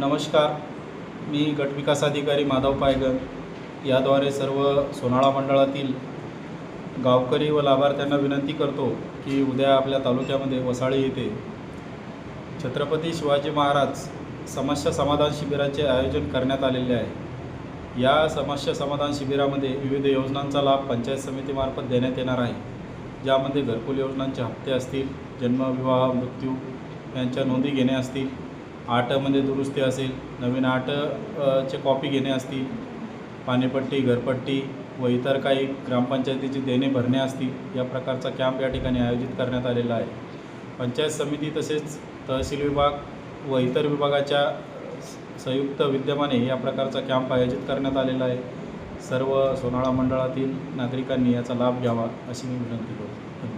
नमस्कार. मी गटविकास अधिकारी माधव पायगन याद्वारे सर्व सोनाळा मंडळातील गावकरी व लाभार्थ्यांना विनंती करतो की उद्या आपल्या तालुक्यामध्ये वसाळी येथे छत्रपती शिवाजी महाराज समस्या समाधान शिबिराचे आयोजन करण्यात आलेले आहे. या समस्या समाधान शिबिरामध्ये विविध योजनांचा लाभ पंचायत समितीमार्फत देण्यात येणार आहे. ज्यामध्ये घरकुल योजनांचे हप्ते असतील जन्म विवाह मृत्यू यांच्या नोंदी घेणे असतील आटमध्ये दुरुस्ती असेल नवीन आठ चे कॉपी घेणे असतील पाणीपट्टी घरपट्टी व इतर काही ग्रामपंचायतीची देणे भरणे असतील या प्रकारचा कॅम्प या ठिकाणी आयोजित करण्यात आलेला आहे. पंचायत समिती तसेच तहसील विभाग व इतर विभागाच्या स- संयुक्त विद्यमाने या प्रकारचा कॅम्प आयोजित करण्यात आलेला आहे. सर्व सोनाळा मंडळातील नागरिकांनी याचा लाभ घ्यावा अशी मी विनंती करतो.